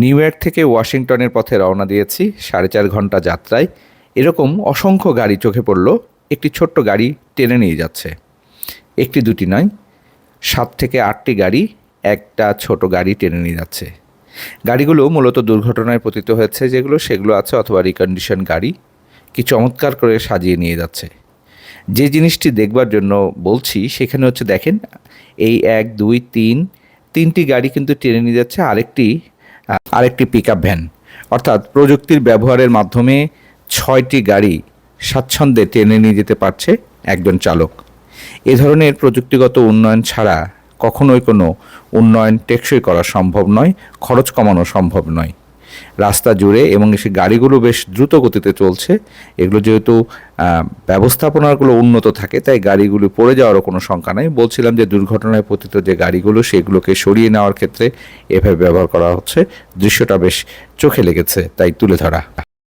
New York থেকে ওয়াশিংটনের পথে রওনা দিয়েছি, সাড়ে চার ঘণ্টা যাত্রায়। এরকম অসংখ্য গাড়ি চোখে পড়ল, একটি ছোট্ট গাড়ি টেনে নিয়ে যাচ্ছে। একটি দুটি নয়, সাত থেকে আটটি গাড়ি, একটা ছোট গাড়ি টেনে নিয়ে যাচ্ছে। গাড়িগুলো মূলত দুর্ঘটনায় পতিত হয়েছে, যেগুলো সেগুলো আছে অথবা রিকন্ডিশন গাড়ি, কি চমৎকার করে সাজিয়ে নিয়ে যাচ্ছে। যে জিনিসটি দেখবার জন্য বলছি, সেখানে হচ্ছে দেখেন, এই এক, দুই, তিন, তিনটি গাড়ি কিন্তু টেনে নিয়ে যাচ্ছে, আরেকটি আরেকটি পিক ভ্যান অর্থাৎ প্রযুক্তির ব্যবহারের মাধ্যমে ছয়টি গাড়ি স্বাচ্ছন্দ্যে টেনে নিয়ে যেতে পারছে একজন চালক। এ ধরনের প্রযুক্তিগত উন্নয়ন ছাড়া কখনোই কোনো উন্নয়ন টেকসই করা সম্ভব নয়, খরচ কমানো সম্ভব নয়। রাস্তা জুড়ে এবং সে গাড়িগুলো বেশ দ্রুত গতিতে চলছে। এগুলো যেহেতু ব্যবস্থাপনাগুলো উন্নত থাকে, তাই গাড়িগুলো পড়ে যাওয়ারও কোনো শঙ্কা নাই। বলছিলাম যে দুর্ঘটনায় পতিত যে গাড়িগুলো, সেগুলোকে সরিয়ে নেওয়ার ক্ষেত্রে এভাবে ব্যবহার করা হচ্ছে। দৃশ্যটা বেশ চোখে লেগেছে, তাই তুলে ধরা।